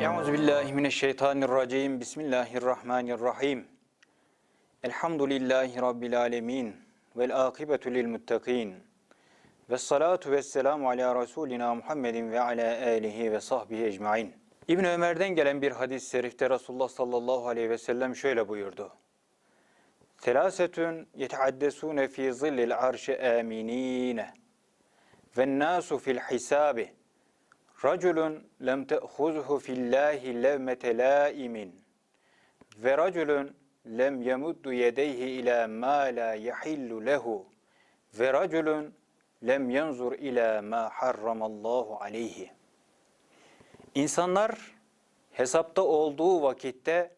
Euzu billahi mineşşeytanirracim. Bismillahirrahmanirrahim. Elhamdülillahi rabbil alamin. Vel akibetu lil muttaqin. Ve salatu ve selamu ala Resulina Muhammedin ve ala alihi ve sahbihi ecmain. İbn Ömer'den gelen bir hadis-i şerifte Resulullah sallallahu aleyhi ve sellem şöyle buyurdu. Selasetün yeteaddesune fi zillil arşi aminine ve nasu fil hisabi Raculun lem te'khuzhu fillahi levmete laimin ve raculun lem yemuddu yedeyhi ila ma la yahillu lehu ve raculun lem yanzur ila ma harramallahu aleyhi. İnsanlar hesapta olduğu vakitte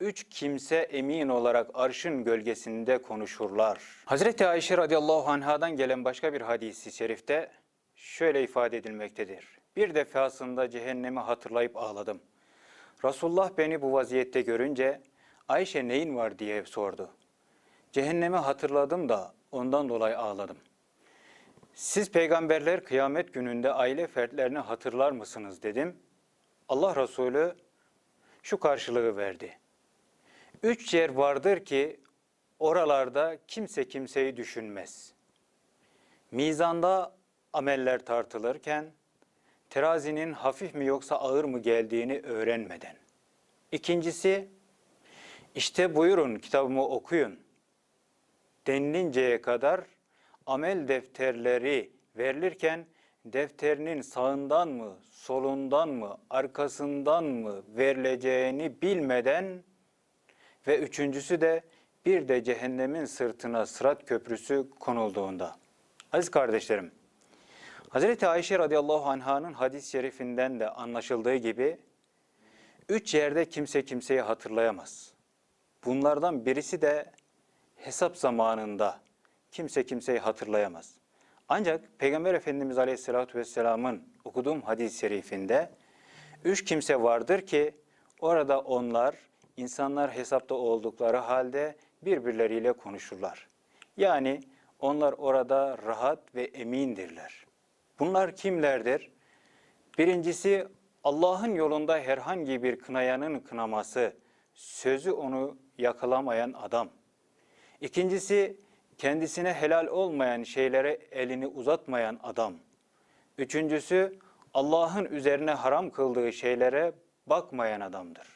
üç kimse emin olarak arşın gölgesinde konuşurlar. Hazreti Ayşe radıyallahu anhadan gelen başka bir hadisi şerifte şöyle ifade edilmektedir. Bir defasında cehennemi hatırlayıp ağladım. Resulullah beni bu vaziyette görünce Ayşe neyin var diye sordu. Cehennemi hatırladım da ondan dolayı ağladım. Siz peygamberler kıyamet gününde aile fertlerini hatırlar mısınız dedim. Allah Resulü şu karşılığı verdi. Üç yer vardır ki oralarda kimse kimseyi düşünmez. Mizanda ameller tartılırken terazinin hafif mi yoksa ağır mı geldiğini öğrenmeden. İkincisi, işte buyurun kitabımı okuyun denilinceye kadar amel defterleri verilirken defterinin sağından mı, solundan mı, arkasından mı verileceğini bilmeden ve üçüncüsü de bir de cehennemin sırtına sırat köprüsü konulduğunda. Aziz kardeşlerim, Hazreti Ayşe radıyallahu anh'ın hadis-i şerifinden de anlaşıldığı gibi üç yerde kimse kimseyi hatırlayamaz. Bunlardan birisi de hesap zamanında kimse kimseyi hatırlayamaz. Ancak Peygamber Efendimiz Aleyhisselatü Vesselam'ın okuduğum hadis-i şerifinde üç kimse vardır ki orada onlar insanlar hesapta oldukları halde birbirleriyle konuşurlar. Yani onlar orada rahat ve emindirler. Bunlar kimlerdir? Birincisi Allah'ın yolunda herhangi bir kınayanın kınaması, sözü onu yakalamayan adam. İkincisi kendisine helal olmayan şeylere elini uzatmayan adam. Üçüncüsü Allah'ın üzerine haram kıldığı şeylere bakmayan adamdır.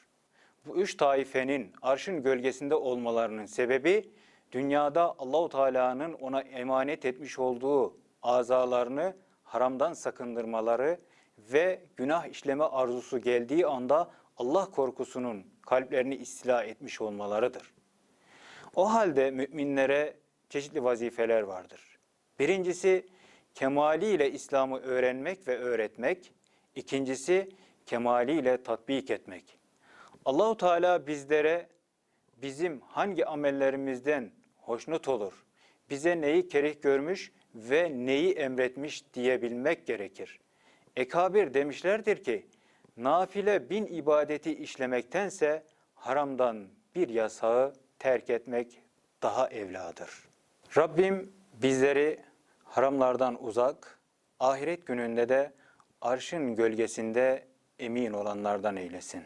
Bu üç taifenin arşın gölgesinde olmalarının sebebi dünyada Allahu Teala'nın ona emanet etmiş olduğu azalarını haramdan sakındırmaları ve günah işleme arzusu geldiği anda Allah korkusunun kalplerini istila etmiş olmalarıdır. O halde müminlere çeşitli vazifeler vardır. Birincisi kemaliyle İslam'ı öğrenmek ve öğretmek. İkincisi kemaliyle tatbik etmek. Allahu Teala bizlere bizim hangi amellerimizden hoşnut olur, bize neyi kerih görmüş ve neyi emretmiş diyebilmek gerekir. Ekabir demişlerdir ki, nafile bin ibadeti işlemektense haramdan bir yasağı terk etmek daha evladır. Rabbim bizleri haramlardan uzak, ahiret gününde de arşın gölgesinde emin olanlardan eylesin.